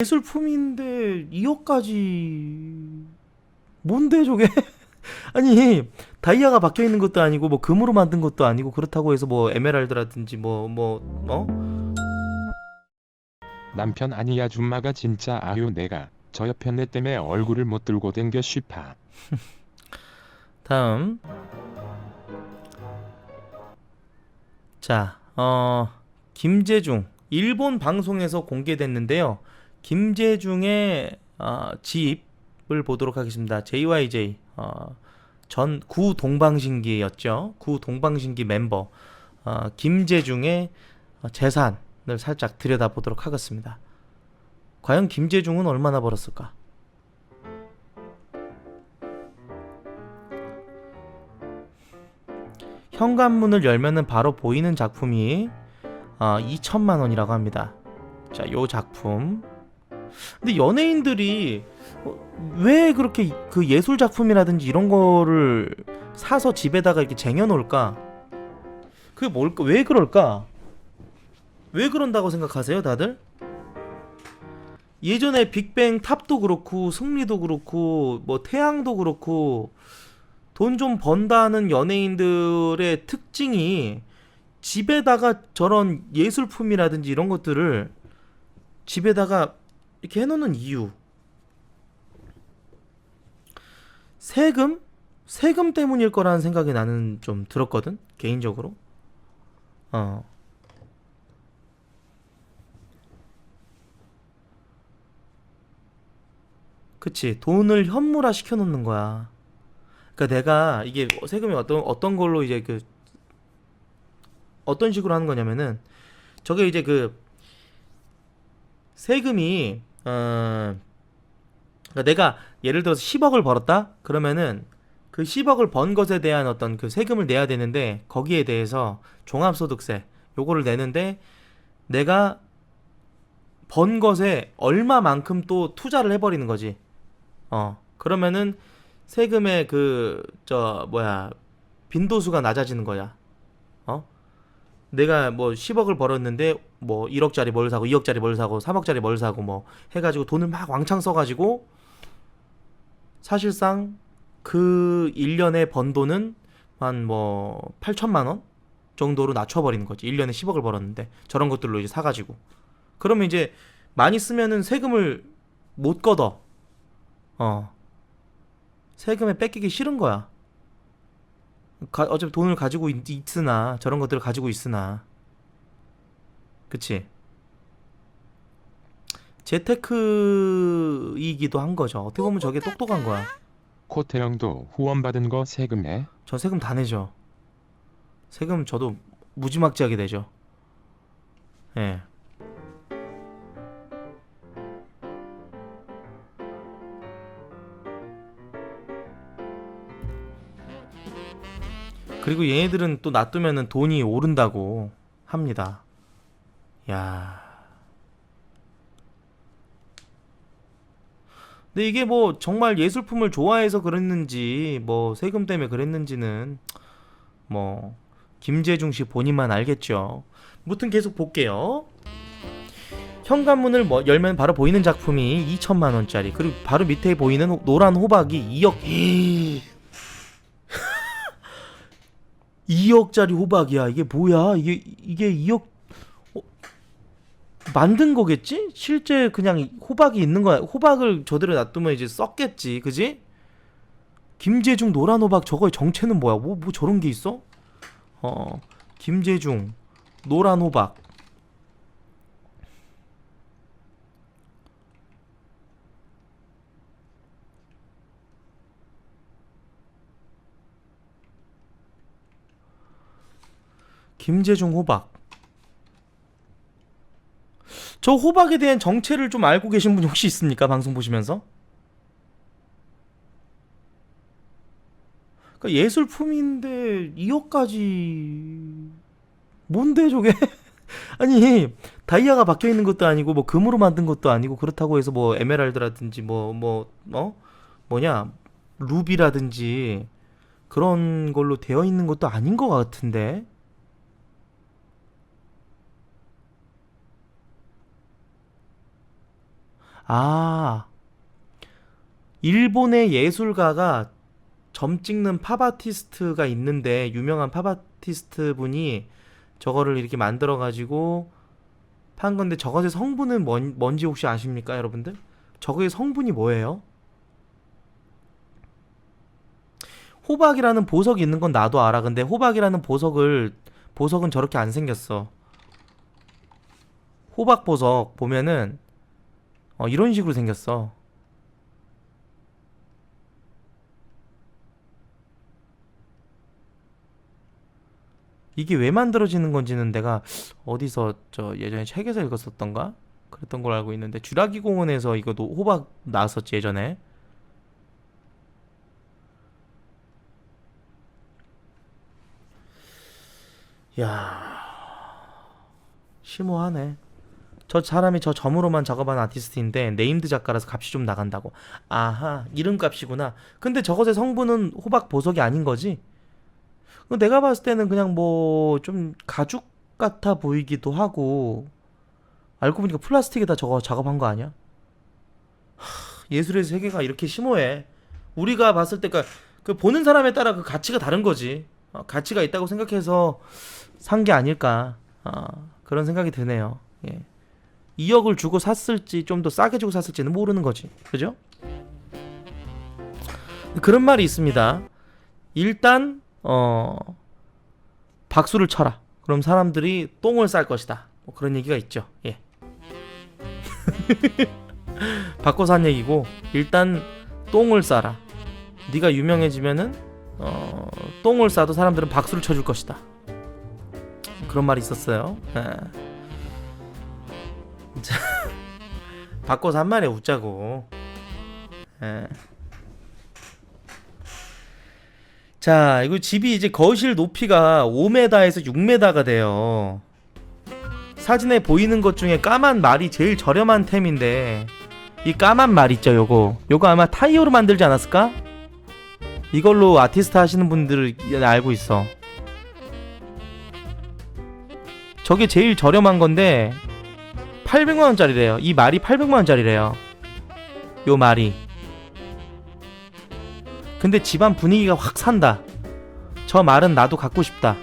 예술품인데 2억까지 뭔데 저게? 아니 다이아가 박혀 있는 것도 아니고 뭐 금으로 만든 것도 아니고 그렇다고 해서 뭐 에메랄드라든지 뭐 뭐 어? 남편 아니 아줌마가 진짜 아유 내가 저 옆에 내 때문에 얼굴을 못 들고 댕겨 쉬파 다음 자, 어 김재중 일본 방송에서 공개됐는데요. 김재중의 어, 집을 보도록 하겠습니다. JYJ 어, 전 구 동방신기였죠. 구 동방신기 멤버 어, 김재중의 어, 재산을 살짝 들여다보도록 하겠습니다. 과연 김재중은 얼마나 벌었을까? 현관문을 열면은 바로 보이는 작품이 어, 2천만 원이라고 합니다. 자, 요 작품. 근데 연예인들이 어, 왜 그렇게 그 예술 작품이라든지 이런 거를 사서 집에다가 이렇게 쟁여 놓을까? 그게 뭘까? 왜 그럴까? 왜 그런다고 생각하세요, 다들? 예전에 빅뱅 탑도 그렇고 승리도 그렇고 뭐 태양도 그렇고 돈 좀 번다는 연예인들의 특징이 집에다가 저런 예술품이라든지 이런 것들을 집에다가 이렇게 해놓는 이유. 세금? 세금 때문일 거라는 생각이 나는 좀 들었거든, 개인적으로. 어. 그치. 돈을 현물화 시켜놓는 거야. 그러니까 내가 이게 세금이 어떤 어떤 걸로 이제 그 어떤 식으로 하는 거냐면은 저게 이제 그 세금이 어 그러니까 내가 예를 들어서 10억을 벌었다 그러면은 그 10억을 번 것에 대한 어떤 그 세금을 내야 되는데 거기에 대해서 종합소득세 요거를 내는데 내가 번 것에 얼마만큼 또 투자를 해버리는 거지 어 그러면은 세금의 그 저 뭐야 빈도수가 낮아지는 거야. 어? 내가 뭐 10억을 벌었는데 뭐 1억짜리 뭘 사고 2억짜리 뭘 사고 3억짜리 뭘 사고 뭐 해가지고 돈을 막 왕창 써가지고 사실상 그 1년에 번 돈은 한 뭐 8천만 원 정도로 낮춰버리는 거지. 1년에 10억을 벌었는데 저런 것들로 이제 사가지고 그러면 이제 많이 쓰면은 세금을 못 걷어. 어. 세금에 뺏기기 싫은 거야. 가, 어차피 돈을 가지고 있, 있으나 저런 것들을 가지고 있으나. 그치? 재테크이기도 한 거죠. 어떻게 보면 저게 똑똑한 거야. 코태형도 후원받은 거 세금에? 저 세금 다 내죠. 세금 저도 무지막지하게 내죠. 예 그리고 얘네들은 또 놔두면은 돈이 오른다고 합니다. 야. 근데 이게 뭐 정말 예술품을 좋아해서 그랬는지 뭐 세금 때문에 그랬는지는 뭐 김재중 씨 본인만 알겠죠. 무튼 계속 볼게요. 현관문을 뭐 열면 바로 보이는 작품이 2천만 원짜리 그리고 바로 밑에 보이는 호- 노란 호박이 2억 2억짜리 호박이야. 이게 뭐야? 이게 이게 2억 어, 만든 거겠지? 실제 그냥 호박이 있는 거야. 호박을 저대로 놔두면 이제 썩겠지. 그지? 김재중 노란 호박 저거의 정체는 뭐야? 뭐 뭐 저런 게 있어? 어. 김재중 노란 호박 김재중 호박. 저 호박에 대한 정체를 좀 알고 계신 분 혹시 있습니까? 방송 보시면서? 그러니까 예술품인데 2억까지 뭔데 저게? 아니 다이아가 박혀 있는 것도 아니고 뭐 금으로 만든 것도 아니고 그렇다고 해서 뭐 에메랄드라든지 뭐 뭐 어? 뭐냐 루비라든지 그런 걸로 되어 있는 것도 아닌 것 같은데 아 일본의 예술가가 점 찍는 팝아티스트가 있는데 유명한 팝아티스트 분이 저거를 이렇게 만들어 가지고 판 건데 저것의 성분은 뭔, 뭔지 혹시 아십니까 여러분들? 저거의 성분이 뭐예요? 호박이라는 보석이 있는 건 나도 알아. 근데 호박이라는 보석을 보석은 저렇게 안 생겼어. 호박 보석 보면은 어, 이런 식으로 생겼어. 이게 왜 만들어지는 건지는 내가 어디서 저 예전에 책에서 읽었었던가? 그랬던 걸 알고 있는데 쥐라기 공원에서 이거도 호박 나왔었지 예전에. 야 심오하네. 저 사람이 저 점으로만 작업한 아티스트인데 네임드 작가라서 값이 좀 나간다고. 아하, 이름값이구나. 근데 저것의 성분은 호박 보석이 아닌 거지? 그 내가 봤을 때는 그냥 뭐 좀 가죽 같아 보이기도 하고 알고 보니까 플라스틱에다 저거 작업한 거 아니야? 하, 예술의 세계가 이렇게 심오해. 우리가 봤을 때그 그 보는 사람에 따라 그 가치가 다른 거지. 어, 가치가 있다고 생각해서 산 게 아닐까. 어, 그런 생각이 드네요. 예. 2억을 주고 샀을지 좀 더 싸게 주고 샀을지는 모르는 거지. 그죠? 그런 말이 있습니다. 일단 어 박수를 쳐라. 그럼 사람들이 똥을 쌀 것이다. 뭐 그런 얘기가 있죠. 예. 바꿔서 한 얘기고 일단 똥을 싸라. 네가 유명해지면은 어 똥을 싸도 사람들은 박수를 쳐줄 것이다. 그런 말이 있었어요. 예. 바꿔서 한 말에 웃자고. 예. 자, 이거 집이 이제 거실 높이가 5m에서 6m가 돼요. 사진에 보이는 것 중에 까만 말이 제일 저렴한 템인데 이 까만 말 있죠, 요거. 요거 아마 타이어로 만들지 않았을까? 이걸로 아티스트 하시는 분들 알고 있어. 저게 제일 저렴한 건데 800만 원짜리래요. 이 말이 800만 원짜리래요. 요 말이. 근데 집안 분위기가 확 산다. 저 말은 나도 갖고 싶다.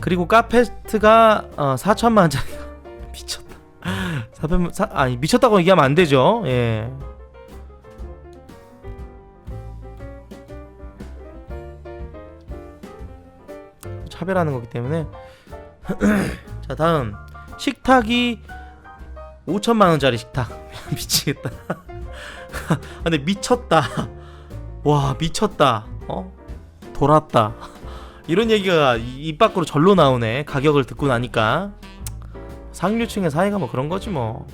그리고 카페트가 어, 4천만 원짜리 미쳤다. 400만 사, 아니 미쳤다고 얘기하면 안 되죠. 예. 차별하는 거기 때문에. 자 다음. 식탁이 5천만 원짜리 식탁. 미치겠다. 아, 근데 미쳤다. 와 미쳤다. 어? 돌았다. 이런 얘기가 이- 입 밖으로 절로 나오네. 가격을 듣고 나니까. 상류층의 사이가 뭐 그런 거지 뭐.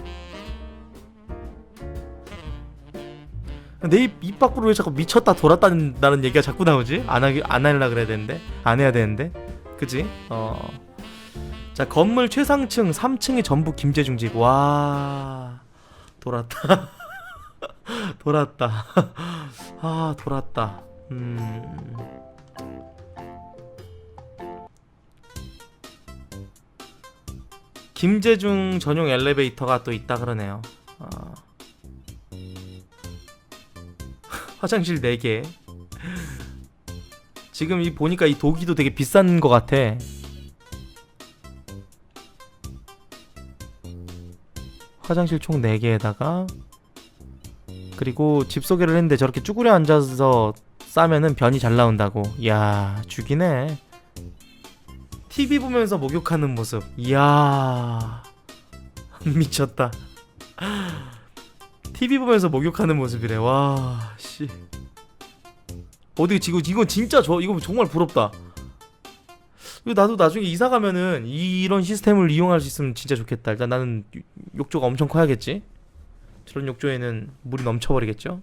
내 입 밖으로 왜 자꾸 미쳤다 돌았다는 얘기가 자꾸 나오지? 안 하기 안 하려 그래야 되는데? 안 해야 되는데 그지? 어. 자 건물 최상층 3층이 전부 김재중 집. 와 돌았다. 돌았다. 아 돌았다. 음. 김재중 전용 엘리베이터가 또 있다 그러네요. 아. 화장실 4개. 지금 이 보니까 이 도기도 되게 비싼 것 같아. 화장실 총 4개에다가 그리고 집 소개를 했는데 저렇게 쭈그려 앉아서 싸면은 변이 잘 나온다고. 이야, 죽이네. TV 보면서 목욕하는 모습. 이야. 미쳤다. TV 보면서 목욕하는 모습이래. 와, 씨. 어디 지금 이건 진짜 저 이거 정말 부럽다. 나도 나중에 이사 가면은 이- 이런 시스템을 이용할 수 있으면 진짜 좋겠다. 일단 나는 요- 욕조가 엄청 커야겠지. 저런 욕조에는 물이 넘쳐버리겠죠.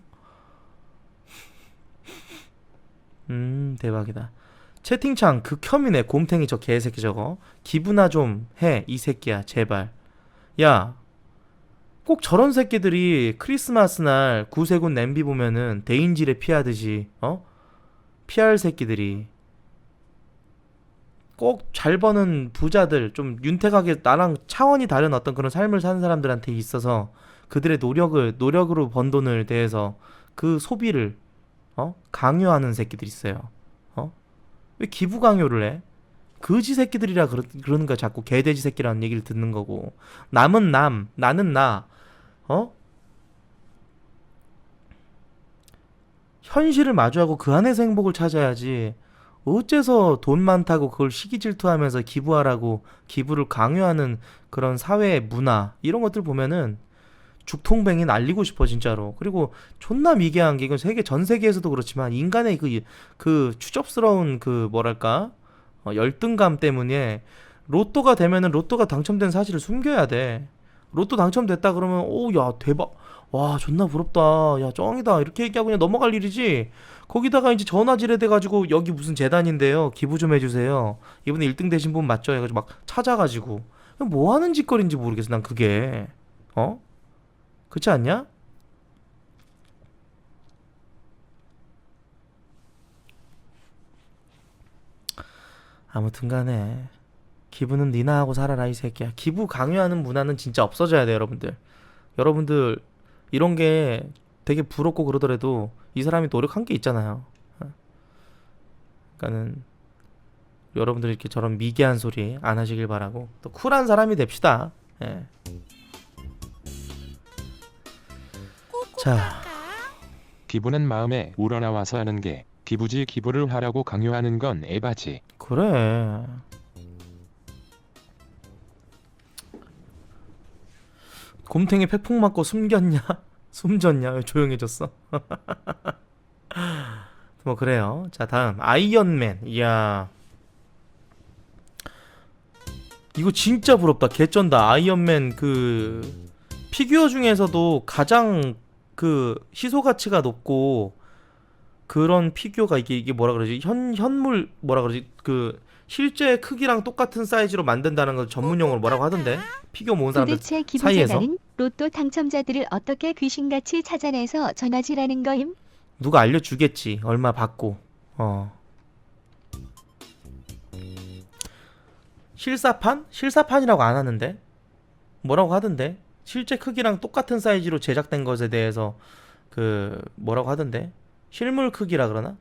음 대박이다. 채팅창 극혐이네 곰탱이 저 개새끼 저거. 기분아 좀 해 이 새끼야 제발. 야. 꼭 저런 새끼들이 크리스마스 날 구세군 냄비 보면은 대인지레 피하듯이 어? 피할 새끼들이 꼭 잘 버는 부자들 좀 윤택하게 나랑 차원이 다른 어떤 그런 삶을 사는 사람들한테 있어서 그들의 노력을 노력으로 번 돈을 대해서 그 소비를 어 강요하는 새끼들 있어요. 어? 왜 기부 강요를 해? 거지 새끼들이라 그러, 그러는 거야 자꾸 개돼지 새끼라는 얘기를 듣는 거고 남은 남 나는 나 어? 현실을 마주하고 그 안에서 행복을 찾아야지. 어째서 돈 많다고 그걸 시기 질투하면서 기부하라고 기부를 강요하는 그런 사회의 문화 이런 것들 보면은 죽통뱅이 날리고 싶어 진짜로. 그리고 존나 미개한 게 이건 세계 전 세계에서도 그렇지만 인간의 그 그 추접스러운 그 뭐랄까? 어, 열등감 때문에 로또가 되면은 로또가 당첨된 사실을 숨겨야 돼. 로또 당첨됐다 그러면 오야 대박 와 존나 부럽다. 야 짱이다. 이렇게 얘기하고 그냥 넘어갈 일이지? 거기다가 이제 전화질에 돼가지고 여기 무슨 재단인데요. 기부 좀 해주세요. 이번에 1등 되신 분 맞죠? 해가지고 막 찾아가지고. 뭐 하는 짓거리인지 모르겠어 난 그게. 어? 그렇지 않냐? 아무튼간에 기부는 니나 하고 살아라 이 새끼야. 기부 강요하는 문화는 진짜 없어져야 돼 여러분들. 여러분들 이런 게 되게 부럽고 그러더라도 이 사람이 노력한 게 있잖아요. 그러니까는 여러분들 이렇게 저런 미개한 소리 안 하시길 바라고 또 쿨한 사람이 됩시다. 예. 자, 기부는 마음에 우러나와서 하는 게 기부지 기부를 하라고 강요하는 건 에바지. 그래. 곰탱이 팩폭 맞고 숨겼냐? 숨졌냐? 왜 조용해졌어? 뭐 그래요. 자 다음 아이언맨. 이야. 이거 진짜 부럽다. 개쩐다. 아이언맨 그 피규어 중에서도 가장 그 희소 가치가 높고 그런 피규어가 이게 이게 뭐라 그러지? 현 현물 뭐라 그러지? 그 실제 크기랑 똑같은 사이즈로 만든다는 걸 전문 용어로 뭐라고 하던데? 피규어 모은 사람들 도대체 사이에서? 로또 당첨자들을 어떻게 귀신같이 찾아내서 전화질하는 거임? 누가 알려주겠지. 얼마 받고. 어. 실사판? 실사판이라고 안 하는데? 뭐라고 하던데? 실제 크기랑 똑같은 사이즈로 제작된 것에 대해서 그 뭐라고 하던데? 실물 크기라 그러나?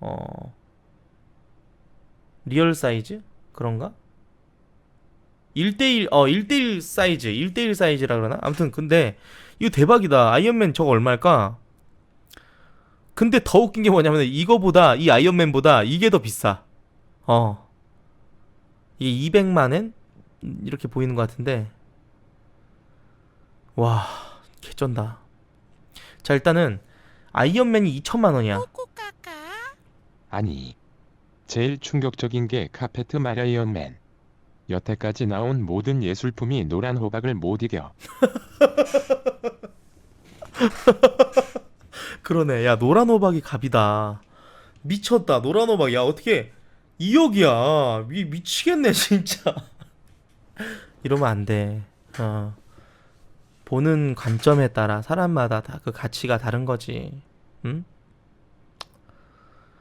어. 리얼 사이즈? 그런가? 1대1 어 1대1 사이즈 1대1 사이즈라 그러나? 아무튼 근데 이거 대박이다. 아이언맨 저거 얼마일까? 근데 더 웃긴 게 뭐냐면 이거보다 이 아이언맨보다 이게 더 비싸. 어. 이게 200만엔 이렇게 보이는 것 같은데. 와, 개쩐다. 자, 일단은 아이언맨이 2천만 원이야. 아니. 제일 충격적인 게 카페트 마라이언맨. 여태까지 나온 모든 예술품이 노란 호박을 못 이겨. 그러네. 야, 노란 호박이 갑이다. 미쳤다. 노란 호박. 야, 어떻게 2억이야. 미, 미치겠네, 진짜. 이러면 안 돼. 어. 보는 관점에 따라 사람마다 다 그 가치가 다른 거지. 응?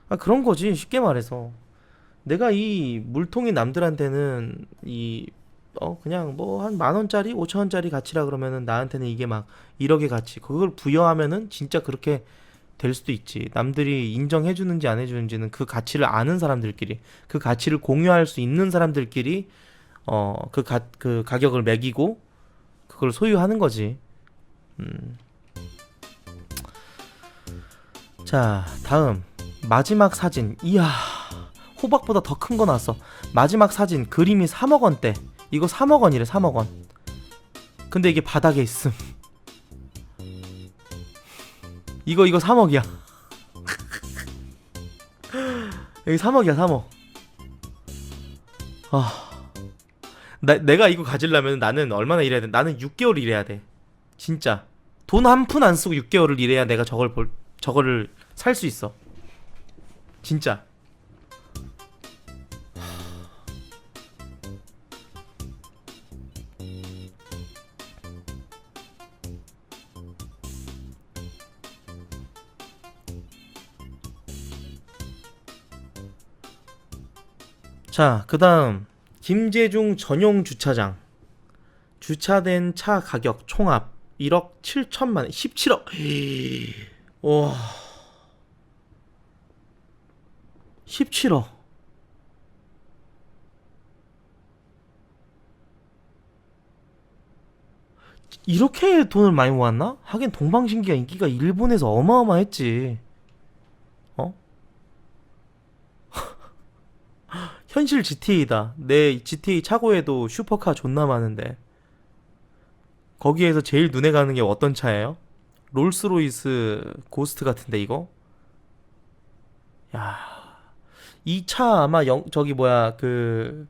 아, 그런 거지. 쉽게 말해서. 내가 이 물통이 남들한테는 이, 어, 그냥 뭐 한 만 원짜리, 오천 원짜리 가치라 그러면은 나한테는 이게 막 1억의 가치. 그걸 부여하면은 진짜 그렇게 될 수도 있지. 남들이 인정해 주는지 안 해주는지는 그 가치를 아는 사람들끼리, 그 가치를 공유할 수 있는 사람들끼리 어, 그 가, 그 가격을 매기고 그걸 소유하는 거지. 음. 자, 다음 마지막 사진. 이야, 호박보다 더 큰 거 나왔어. 마지막 사진 그림이 3억 원대. 이거 3억 원이래, 3억 원. 근데 이게 바닥에 있음. 이거 이거 3억이야. 여기 3억이야, 3억. 아. 나, 내가 이거 가지려면 나는 얼마나 일해야 돼? 나는 6개월 일해야 돼. 진짜. 돈 한 푼 안 쓰고 6개월을 일해야 내가 저걸 볼, 저거를 살 수 있어. 진짜. 자, 그 다음, 김재중 전용 주차장. 주차된 차 가격 총합 1억 7천만 원, 17억. 와. 17억. 이렇게 돈을 많이 모았나? 하긴 동방신기가 인기가 일본에서 어마어마했지. 어? 현실 GTA다. 내 GTA 차고에도 슈퍼카 존나 많은데. 거기에서 제일 눈에 가는 게 어떤 차예요? 롤스로이스 고스트 같은데 이거? 야. 이차 아마 영, 저기 뭐야 그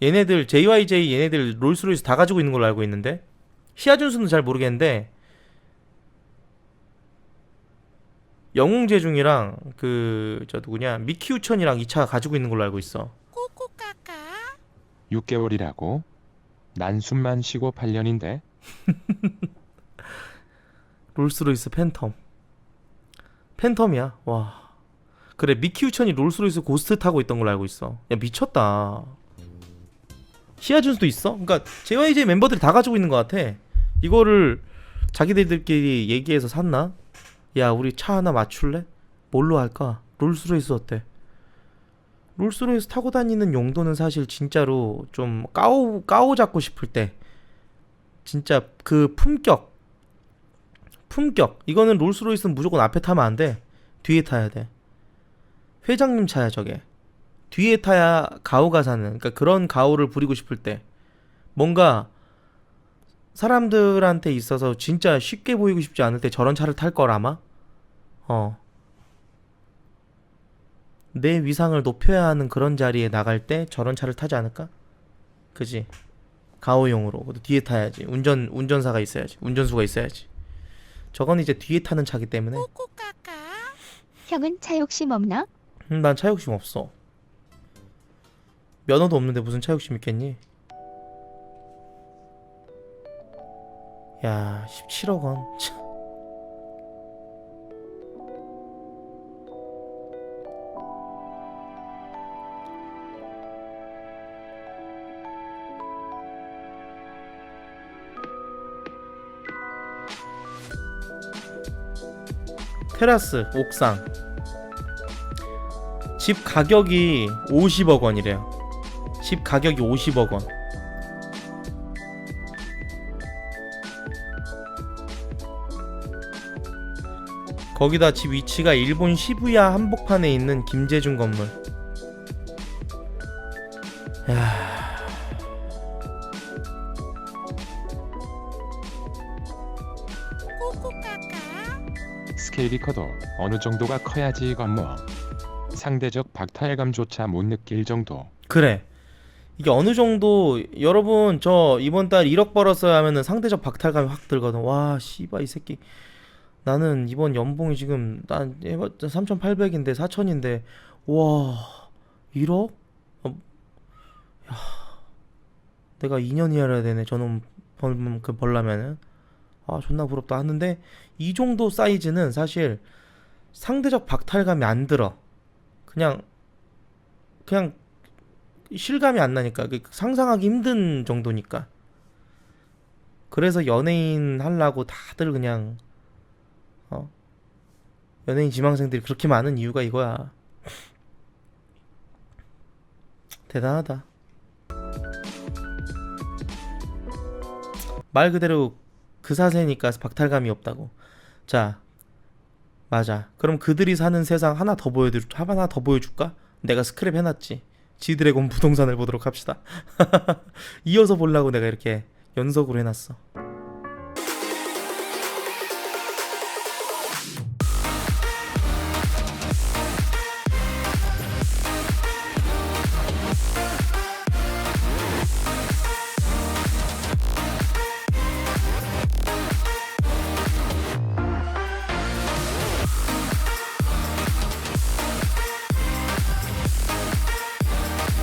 얘네들 JYJ 얘네들 롤스로이스 다 가지고 있는 걸로 알고 있는데? 시아준수는 잘 모르겠는데 영웅재중이랑 그 저 누구냐 미키우천이랑 이차 가지고 있는 걸로 알고 있어. 6개월이라고? 난 숨만 쉬고 8년인데? 롤스로이스 팬텀. 팬텀이야. 와 그래 미키우천이 롤스로이스 고스트 타고 있던 걸로 알고 있어 야 미쳤다 시아준수도 있어? 그러니까 JYJ 멤버들이 다 가지고 있는 것 같아 이거를 자기들끼리 얘기해서 샀나? 야 우리 차 하나 맞출래? 뭘로 할까? 롤스로이스 어때? 롤스로이스 타고 다니는 용도는 사실 진짜로 좀 까오 까오 잡고 싶을 때 진짜 그 품격 품격 이거는 롤스로이스는 무조건 앞에 타면 안 돼 뒤에 타야 돼 회장님 차야 저게. 뒤에 타야 가오가 사는 그러니까 그런 가오를 부리고 싶을 때. 뭔가 사람들한테 있어서 진짜 쉽게 보이고 싶지 않을 때 저런 차를 탈걸 아마? 어. 내 위상을 높여야 하는 그런 자리에 나갈 때 저런 차를 타지 않을까? 그지? 가오용으로. 뒤에 타야지. 운전 운전사가 있어야지. 운전수가 있어야지. 저건 이제 뒤에 타는 차기 때문에. 형은 차 욕심 없나? 음, 난 차 욕심 없어 면허도 없는데 무슨 차 욕심 있겠니? 야 17억 원 참. 테라스 옥상 집 가격이 50억 원이래요. 집 가격이 50억 원. 거기다 집 위치가 일본 시부야 한복판에 있는 김재중 건물. 야. 스케일이 커도 어느 정도가 커야지 이건 뭐 상대적 박탈감조차 못 느낄 정도 그래. 이게 어느 정도 여러분 저 이번 달 1억 벌었어야 하면은 상대적 박탈감이 확 들거든. 와, 씨발 이 새끼. 나는 이번 연봉이 지금 난 3,800인데 4,000인데 와, 1억? 어, 야. 내가 2년 일해야 되네. 저놈 벌, 그 벌려면은 아, 존나 부럽다 하는데 이 정도 사이즈는 사실 상대적 박탈감이 안 들어. 그냥 그냥 실감이 안 나니까 그 상상하기 힘든 정도니까. 그래서 연예인 하려고 다들 그냥 어 연예인 지망생들이 그렇게 많은 이유가 이거야. 대단하다. 말 그대로 그 사세니까 박탈감이 없다고. 자 맞아 그럼 그들이 사는 세상 하나 더 보여줄 하나 더 보여줄까 내가 스크랩 해놨지 지드래곤 부동산을 보도록 합시다. 이어서 보려고 내가 이렇게 연속으로 해놨어.